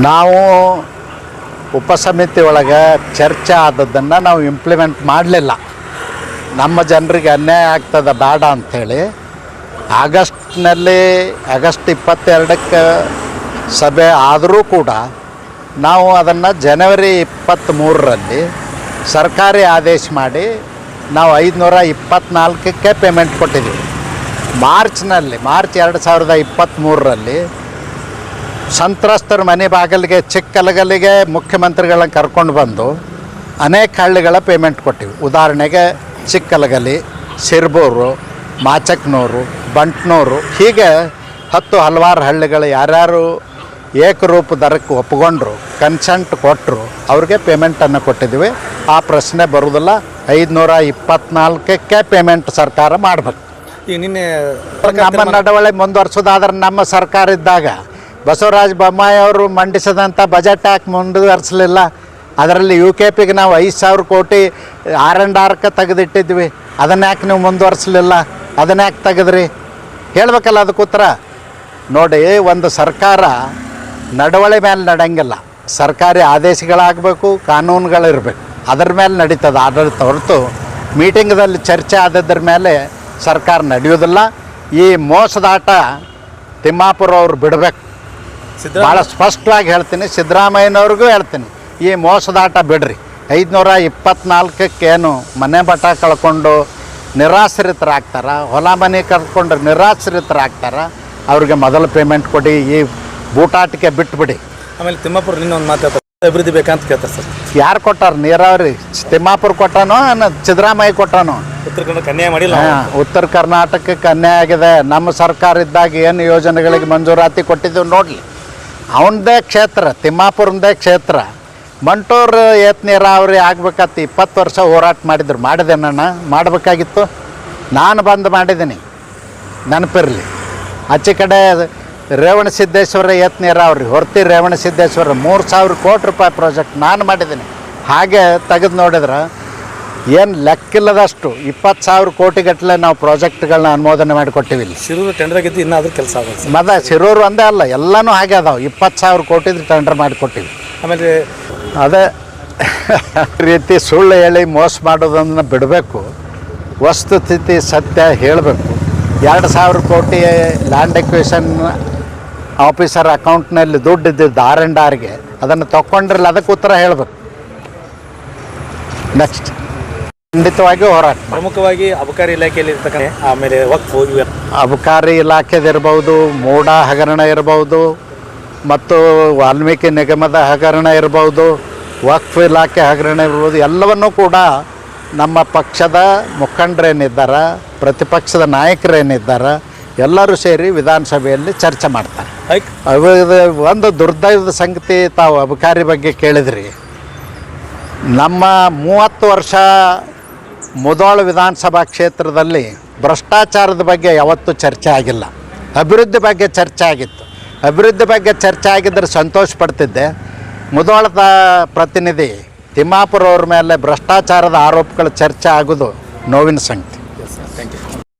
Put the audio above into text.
ನಾವು ಉಪಸಮಿತಿ ಒಳಗೆ ಚರ್ಚೆ ಆದದ್ದನ್ನು ನಾವು ಇಂಪ್ಲಿಮೆಂಟ್ ಮಾಡಲಿಲ್ಲ. ನಮ್ಮ ಜನರಿಗೆ ಅನ್ಯಾಯ ಆಗ್ತದೆ ಬೇಡ ಅಂಥೇಳಿ ಆಗಸ್ಟ್ನಲ್ಲಿ, ಆಗಸ್ಟ್ ಇಪ್ಪತ್ತೆರಡಕ್ಕೆ ಸಭೆ ಆದರೂ ಕೂಡ ನಾವು ಅದನ್ನು ಜನವರಿ ಇಪ್ಪತ್ತ್ಮೂರರಲ್ಲಿ ಸರ್ಕಾರಿ ಆದೇಶ ಮಾಡಿ ನಾವು ಐದುನೂರ ಇಪ್ಪತ್ತ್ನಾಲ್ಕಕ್ಕೆ ಪೇಮೆಂಟ್ ಕೊಟ್ಟಿದ್ದೀವಿ. ಮಾರ್ಚ್ನಲ್ಲಿ, ಮಾರ್ಚ್ ಎರಡು ಸಾವಿರದ ಇಪ್ಪತ್ತ್ಮೂರರಲ್ಲಿ ಸಂತ್ರಸ್ತರ ಮನೆ ಬಾಗಿಲಿಗೆ ಚಿಕ್ಕಲಗಲಿಗೆ ಮುಖ್ಯಮಂತ್ರಿಗಳನ್ನ ಕರ್ಕೊಂಡು ಬಂದು ಅನೇಕ ಹಳ್ಳಿಗಳ ಪೇಮೆಂಟ್ ಕೊಟ್ಟಿವಿ. ಉದಾಹರಣೆಗೆ ಚಿಕ್ಕಲಗಲಿ ಸಿರ್ಬೂರು ಮಾಚಕ್ನೂರು ಬಂಟ್ನೂರು ಹೀಗೆ ಹತ್ತು ಹಲವಾರು ಹಳ್ಳಿಗಳು ಯಾರ್ಯಾರು ಏಕರೂಪ ದರಕ್ಕೆ ಒಪ್ಕೊಂಡ್ರು ಕನ್ಸೆಂಟ್ ಕೊಟ್ಟರು ಅವ್ರಿಗೆ ಪೇಮೆಂಟನ್ನು ಕೊಟ್ಟಿದ್ದೀವಿ. ಆ ಪ್ರಶ್ನೆ ಬರೋದಿಲ್ಲ ಐದುನೂರ ಇಪ್ಪತ್ನಾಲ್ಕಕ್ಕೆ ಪೇಮೆಂಟ್ ಸರ್ಕಾರ ಮಾಡಬೇಕು. ಈಗ ನಿನ್ನೆ ನಮ್ಮ ನಡವಳಿ ಮುಂದುವರ್ಸೋದಾದ್ರೆ ನಮ್ಮ ಸರ್ಕಾರ ಇದ್ದಾಗ ಬಸವರಾಜ ಬೊಮ್ಮಾಯಿ ಅವರು ಮಂಡಿಸಿದಂಥ ಬಜೆಟ್ ಯಾಕೆ ಮುಂದುವರಿಸಲಿಲ್ಲ. ಅದರಲ್ಲಿ ಯು ಕೆ ಪಿಗೆ ನಾವು ಐದು ಸಾವಿರ ಕೋಟಿ ಆರ್ ಆ್ಯಂಡ್ ಆರ್ಕ ತೆಗೆದಿಟ್ಟಿದ್ವಿ. ಅದನ್ನ ಯಾಕೆ ನೀವು ಮುಂದುವರಿಸಲಿಲ್ಲ? ಅದನ್ನ ಯಾಕೆ ತೆಗೆದ್ರಿ? ಹೇಳ್ಬೇಕಲ್ಲ ಅದಕ್ಕೆ ಉತ್ತರ. ನೋಡಿ, ಒಂದು ಸರ್ಕಾರ ನಡವಳಿ ಮೇಲೆ ನಡೆಯಂಗಿಲ್ಲ. ಸರ್ಕಾರಿ ಆದೇಶಗಳಾಗಬೇಕು, ಕಾನೂನುಗಳಿರಬೇಕು. ಅದರ ಮೇಲೆ ನಡೀತದೆ. ಆಡಳಿತ ಹೊರತು ಮೀಟಿಂಗ್ದಲ್ಲಿ ಚರ್ಚೆ ಆದದ್ರ ಮೇಲೆ ಸರ್ಕಾರ ನಡೆಯೋದಿಲ್ಲ ಈ ಮೋಸದಾಟ ತಿಮ್ಮಾಪುರ ಅವ್ರು ಬಿಡಬೇಕು. ಭಾಳ ಸ್ಪಷ್ಟವಾಗಿ ಹೇಳ್ತೀನಿ ಸಿದ್ದರಾಮಯ್ಯನವ್ರಿಗೂ ಹೇಳ್ತೀನಿ ಈ ಮೋಸದಾಟ ಬಿಡ್ರಿ. ಐದುನೂರ ಇಪ್ಪತ್ನಾಲ್ಕಕ್ಕೇನು ಮನೆ ಬಟ ಕಳ್ಕೊಂಡು ನಿರಾಶ್ರಿತರಾಗ್ತಾರ ಹೊಲ ಮನೆ ಕಳ್ಕೊಂಡು ನಿರಾಶ್ರಿತರಾಗ್ತಾರ ಅವ್ರಿಗೆ ಮೊದಲು ಪೇಮೆಂಟ್ ಕೊಡಿ ಈ ಬೂಟಾಟಿಕೆ ಬಿಟ್ಬಿಡಿ. ಆಮೇಲೆ ತಿಮ್ಮಾಪುರ ಇನ್ನೊಂದು ಒಂದು ಮಾತಾಡ್ತಾರೆ ಅಭಿವೃದ್ಧಿ ಬೇಕಂತ ಕೇಳ್ತಾರೆ ಸರ್. ಯಾರು ಕೊಟ್ಟಾರ? ನೀರಾವರಿ. ತಿಮ್ಮಾಪುರ ಕೊಟ್ಟಾನೋ ಅನ್ನ ಸಿದ್ದರಾಮಯ್ಯ ಕೊಟ್ಟಾನೋ? ಉತ್ತರ ಕನ್ನಡ ಅನ್ಯಾಯ ಮಾಡಿಲ್ಲ ಹಾ, ಉತ್ತರ ಕರ್ನಾಟಕಕ್ಕೆ ಅನ್ಯಾಯ ಆಗಿದೆ. ನಮ್ಮ ಸರ್ಕಾರ ಇದ್ದಾಗ ಏನು ಯೋಜನೆಗಳಿಗೆ ಮಂಜೂರಾತಿ ಕೊಟ್ಟಿದ್ದೇವೆ ನೋಡಲಿ. ಅವನದೇ ಕ್ಷೇತ್ರ ತಿಮ್ಮಾಪುರದೇ ಕ್ಷೇತ್ರ. ಮಂಟೂರು ಏತ್ ನೀರಾವರಿ ಆಗ್ಬೇಕಂತ ಇಪ್ಪತ್ತು ವರ್ಷ ಹೋರಾಟ ಮಾಡಿದ್ರು. ಮಾಡಿದೆ ನಾನು ಮಾಡಬೇಕಾಗಿತ್ತು. ನಾನು ಬಂದು ಮಾಡಿದ್ದೀನಿ. ನೆನಪಿರಲಿ. ಆಚೆ ಕಡೆ ರೇವಣ ಸಿದ್ದೇಶ್ವರ ಏತ್ ನೀರಾವರಿ ಹೊರ್ತಿ ರೇವಣ ಸಿದ್ದೇಶ್ವರ ಮೂರು ಸಾವಿರ ಕೋಟಿ ರೂಪಾಯಿ ಪ್ರಾಜೆಕ್ಟ್ ನಾನು ಮಾಡಿದ್ದೀನಿ. ಹಾಗೆ ತೆಗೆದು ನೋಡಿದ್ರೆ ಏನು ಲೆಕ್ಕಿಲ್ಲದಷ್ಟು ಇಪ್ಪತ್ತು ಸಾವಿರ ಕೋಟಿಗಟ್ಟಲೆ ನಾವು ಪ್ರಾಜೆಕ್ಟ್ಗಳನ್ನ ಅನುಮೋದನೆ ಮಾಡಿಕೊಟ್ಟಿವಿ ಇಲ್ಲಿ. ಶಿರೂರು ಟೆಂಡರ್ ಆಗಿದ್ದು ಇನ್ನೂ ಅದ್ರ ಕೆಲಸ ಆಗುತ್ತೆ ಮದ ಶಿರೂರು ಒಂದೇ ಅಲ್ಲ ಎಲ್ಲನೂ ಹಾಗೆ ಅದಾವೆ. ಇಪ್ಪತ್ತು ಸಾವಿರ ಕೋಟಿದು ಟೆಂಡರ್ ಮಾಡಿಕೊಟ್ಟಿವಿ. ಆಮೇಲೆ ಅದೇ ರೀತಿ ಸುಳ್ಳು ಹೇಳಿ ಮೋಸ ಮಾಡೋದನ್ನು ಬಿಡಬೇಕು. ವಸ್ತುಸ್ಥಿತಿ ಸತ್ಯ ಹೇಳಬೇಕು. ಎರಡು ಸಾವಿರ ಕೋಟಿ ಲ್ಯಾಂಡ್ ಎಕ್ವಿಷನ್ ಆಫೀಸರ್ ಅಕೌಂಟ್ನಲ್ಲಿ ದುಡ್ಡು ಇದ್ದಿದ್ದು ಆರ್ ಆ್ಯಂಡ್ ಆರ್ಗೆ ಅದನ್ನು ತಕ್ಕೊಂಡ್ರಲ್ಲಿ ಅದಕ್ಕೆ ಉತ್ತರ ಹೇಳಬೇಕು. ನೆಕ್ಸ್ಟ್ ಖಂಡಿತವಾಗಿಯೂ ಹೋರಾಟ. ಪ್ರಮುಖವಾಗಿ ಅಬಕಾರಿ ಇಲಾಖೆಯಲ್ಲಿ ಇರ್ತಕ್ಕಂಥ ಆಮೇಲೆ ವಕ್ಫು ಅಬಕಾರಿ ಇಲಾಖೆದಿರ್ಬೋದು ಮೂಡ ಹಗರಣ ಇರಬಹುದು ಮತ್ತು ವಾಲ್ಮೀಕಿ ನಿಗಮದ ಹಗರಣ ಇರಬಹುದು ವಕ್ಫ್ ಇಲಾಖೆ ಹಗರಣ ಇರ್ಬೋದು ಎಲ್ಲವನ್ನೂ ಕೂಡ ನಮ್ಮ ಪಕ್ಷದ ಮುಖಂಡರೇನಿದ್ದಾರ ಪ್ರತಿಪಕ್ಷದ ನಾಯಕರೇನಿದ್ದಾರ ಎಲ್ಲರೂ ಸೇರಿ ವಿಧಾನಸಭೆಯಲ್ಲಿ ಚರ್ಚೆ ಮಾಡ್ತಾರೆ. ಒಂದು ದುರ್ದೈವದ ಸಂಗತಿ ತಾವು ಅಬಕಾರಿ ಬಗ್ಗೆ ಕೇಳಿದ್ರಿ. ನಮ್ಮ ಮೂವತ್ತು ವರ್ಷ ಮುದೋಳ ವಿಧಾನಸಭಾ ಕ್ಷೇತ್ರದಲ್ಲಿ ಭ್ರಷ್ಟಾಚಾರದ ಬಗ್ಗೆ ಯಾವತ್ತೂ ಚರ್ಚೆ ಆಗಿಲ್ಲ. ಅಭಿವೃದ್ಧಿ ಬಗ್ಗೆ ಚರ್ಚೆ ಆಗಿತ್ತು. ಅಭಿವೃದ್ಧಿ ಬಗ್ಗೆ ಚರ್ಚೆ ಆಗಿದ್ದರೆ ಸಂತೋಷ ಪಡ್ತಿದ್ದೆ. ಮುದೋಳದ ಪ್ರತಿನಿಧಿ ತಿಮ್ಮಾಪುರ ಅವ್ರ ಮೇಲೆ ಭ್ರಷ್ಟಾಚಾರದ ಆರೋಪಗಳು ಚರ್ಚೆ ಆಗೋದು ನೋವಿನ ಸಂಗತಿ.